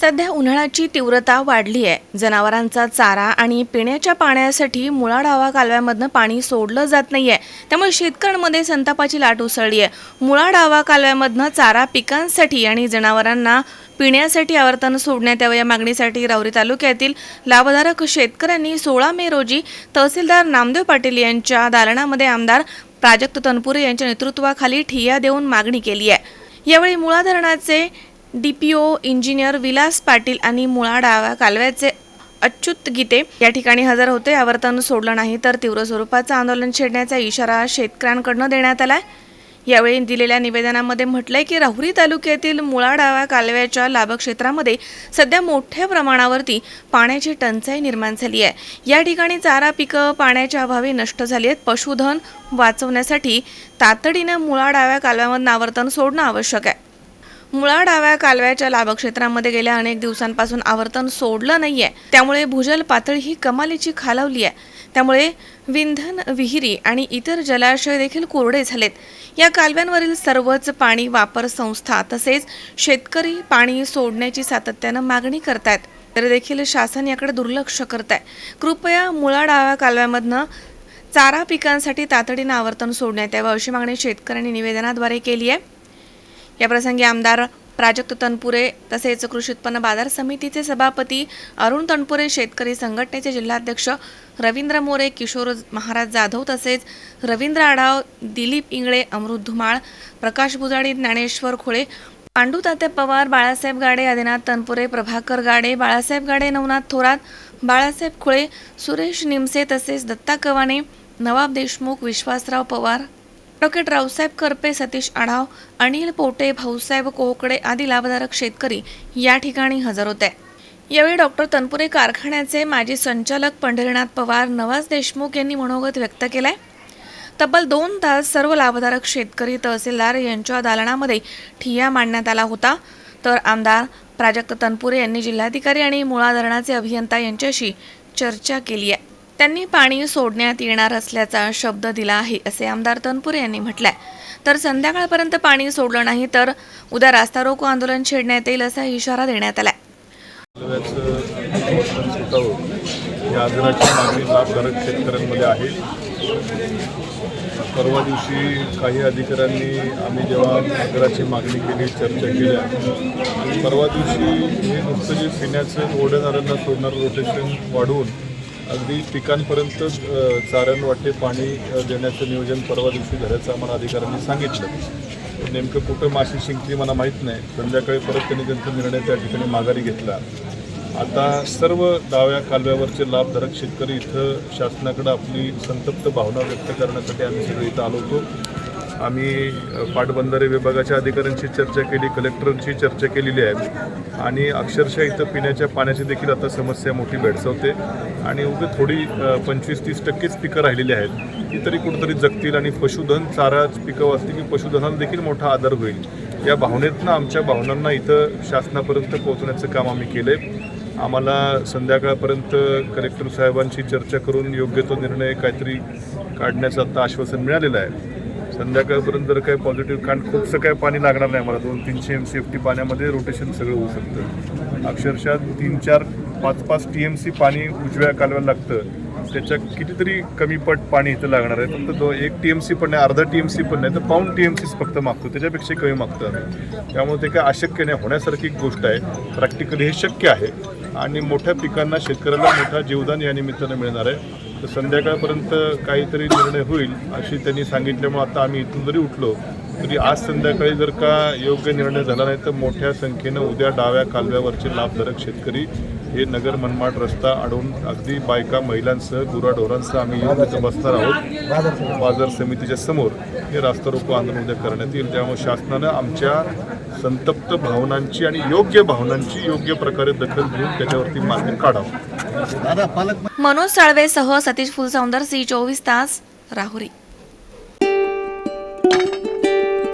सध्या उन्हाळ्याची तीव्रता वाढली आहे. जनावरांचा चारा आणि पिण्याच्या पाण्यासाठी मुळा डावा कालव्यामधनं पाणी सोडलं जात नाहीये. त्यामुळे शेतकऱ्यांमध्ये संतापाची लाट उसळली आहे. मुळा डावा कालव्यामधनं चारा पिकांसाठी आणि जनावरांना पिण्यासाठी आवर्तन सोडण्यात यावं या मागणीसाठी राऊरी तालुक्यातील लाभधारक शेतकऱ्यांनी सोळा मे रोजी तहसीलदार नामदेव पाटील यांच्या दालनामध्ये आमदार प्राजक्त तनपुरे यांच्या नेतृत्वाखाली ठिय्या देऊन मागणी केली आहे. यावेळी मुळा धरणाचे डीपीओ इंजिनियर विलास पाटील आणि मुळा डावा कालव्याचे अच्युत गीते या ठिकाणी हजर होते. आवर्तन सोडलं नाही तर तीव्र स्वरूपाचं आंदोलन छेडण्याचा इशारा शेतकऱ्यांकडनं देण्यात आला यावेळी दिलेल्या निवेदनामध्ये म्हटलंय की राहुरी तालुक्यातील मुळा डावा कालव्याच्या लाभक्षेत्रामध्ये सध्या मोठ्या प्रमाणावरती पाण्याची टंचाई निर्माण झाली आहे. या ठिकाणी चारा पिकं पाण्याच्या अभावी नष्ट झाली आहेत. पशुधन वाचवण्यासाठी तातडीनं मुळा डाव्या कालव्यामधून आवर्तन सोडणं आवश्यक आहे. मुळा डाव्या कालव्याच्या लाभक्षेत्रामध्ये गेल्या अनेक दिवसांपासून आवर्तन सोडलं नाहीये. त्यामुळे भूजल पातळी ही कमालीची खालावली आहे. त्यामुळे विंधन विहिरी आणि इतर जलाशय देखील कोरडे झालेत. या कालव्यांवरील सर्वच पाणी वापर संस्था तसेच शेतकरी पाणी सोडण्याची सातत्यानं मागणी करतायत. तर देखील शासन याकडे दुर्लक्ष करत आहे कृपया मुळा डाव्या कालव्यामधनं चारा पिकांसाठी तातडीनं आवर्तन सोडण्यात यावं अशी मागणी शेतकऱ्यांनी निवेदनाद्वारे केली आहे. याप्रसंगी आमदार प्राजक्त तनपुरे तसेच कृषी उत्पन्न बाजार समितीचे सभापती अरुण तनपुरे शेतकरी संघटनेचे जिल्हाध्यक्ष रवींद्र मोरे किशोर महाराज जाधव तसेच रवींद्र आढाव दिलीप इंगळे अमृत धुमाळ प्रकाश बुजाडी ज्ञानेश्वर खोळे पांडू पवार बाळासाहेब गाडे आदिनाथ तनपुरे प्रभाकर गाडे बाळासाहेब गाडे नवनाथ थोरात बाळासाहेब खुळे सुरेश निमसे तसेच दत्ता कवाने नवाब देशमुख विश्वासराव पवार डॉक्टर रावसाहेब करपे सतीश आढाव अनिल पोटे भाऊसाहेब कोहकडे आदी लाभधारक शेतकरी या ठिकाणी हजर होते. यावेळी डॉक्टर तनपुरे कारखान्याचे माजी संचालक पंढरीनाथ पवार नवाज देशमुख यांनी मनोगत व्यक्त केलाय. तब्बल दोन तास सर्व लाभधारक शेतकरी तहसीलदार यांच्या दालनामध्ये ठिय्या मांडण्यात आला होता. तर आमदार प्राजक्त तनपुरे यांनी जिल्हाधिकारी आणि मुळा धरणाचे अभियंता यांच्याशी चर्चा केली आहे. त्यांनी पाणी सोडण्यात येणार असल्याचा शब्द दिला आहे असे आमदार तनपुरे यांनी म्हटलंय. तर संध्याकाळपर्यंत पाणी सोडलं नाही तर उद्या रास्ता रोको आंदोलन छेडण्यात येईल असा इशारा देण्यात आलाय. कालव्याचं मागणी लाभधारक शेतकऱ्यांमध्ये आहे. परवा दिवशी काही अधिकाऱ्यांनी आम्ही जेव्हा आग्राची मागणी केली चर्चा केल्या परवा दिवशी हे नुसतं जे पिण्याचं ओढणाऱ्यांना सोडणारं रोटेशन वाढवून अगदी पिकांपर्यंत अ, चाऱ्यांवाटे पाणी देण्याचं नियोजन परवा दिवशी झाल्याचं आम्हाला अधिकाऱ्यांनी सांगितलं. नेमकं कुठं माशी शिंकली मला माहीत नाही. संध्याकाळी परत त्यांनी त्यांचा निर्णय त्या ठिकाणी माघारी घेतला. आता सर्व डाव्या कालव्यावरचे लाभधारक शेतकरी इथं शासनाकडं आपली संतप्त भावना व्यक्त करण्यासाठी आम्ही सगळे इथं आलो होतो. आम्ही पाटबंधारे विभागाच्या अधिकाऱ्यांशी चर्चा केली कलेक्टरांशी चर्चा केलेली आहे. आणि अक्षरशः इथं पिण्याच्या पाण्याची देखील आता समस्या मोठी भेडसावते. आणि उगे थोडी पंचवीस तीस टक्केच पिकं राहिलेली आहेत. ती तरी कुठंतरी जगतील आणि पशुधन चाराच पिकं वाचतील की पशुधनाला देखील मोठा आधार होईल. या भावनेतनं आमच्या भावनांना इथं शासनापर्यंत पोहोचण्याचं काम आम्ही केलं आहे आम्हाला संध्याकाळपर्यंत कलेक्टर साहेबांशी चर्चा करून योग्य तो निर्णय काहीतरी काढण्याचं आता आश्वासन मिळालेलं आहे. संध्याकाळपर्यंत जर काही पॉझिटिव्ह कारण खूपसं काय पाणी लागणार नाही मला दोन तीनशे एम सी एफ टी पाण्यामध्ये रोटेशन सगळं होऊ शकतं. अक्षरशः तीन चार पाच पाच टी एम सी पाणी उजव्या कालव्याला लागतं. त्याच्या कितीतरी कमी पट पाणी इथं लागणार आहे. फक्त दो एक टी एम सी पण नाही अर्धा टी एम सी पण नाही तर पाऊन टी एम सीच फक्त मागतो. त्याच्यापेक्षा कमी मागतं त्यामुळे ते काय अशक्य नाही. होण्यासारखी एक गोष्ट आहे. प्रॅक्टिकली हे शक्य आहे. आणि मोठ्या पिकांना शेतकऱ्याला मोठा जीवदान या निमित्तानं मिळणार आहे. तर संध्याकाळपर्यंत काहीतरी निर्णय होईल अशी त्यांनी सांगितल्यामुळे आता आम्ही इथून जरी उठलो तरी आज संध्याकाळी जर का योग्य निर्णय झाला नाही तर मोठ्या संख्येनं उद्या डाव्या कालव्यावरचे लाभधारक शेतकरी हे नगर मनमाड रस्ता अडवून अगदी बायका महिलांसह गुराढोरांसह आम्ही येऊन इथं बसणार आहोत. बाजार समितीच्या समोर हे रास्ता रोको आंदोलन उद्या करण्यात येईल. त्यामुळे शासनानं आमच्या संतप्त भावनांची आणि योग्य भावनांची योग्य प्रकारे दखल घेऊन त्याच्यावरती मार्ग काढावा. मनोज साळवेसह सतीश फुलसौंदर सी चोवीस तास राहुरी.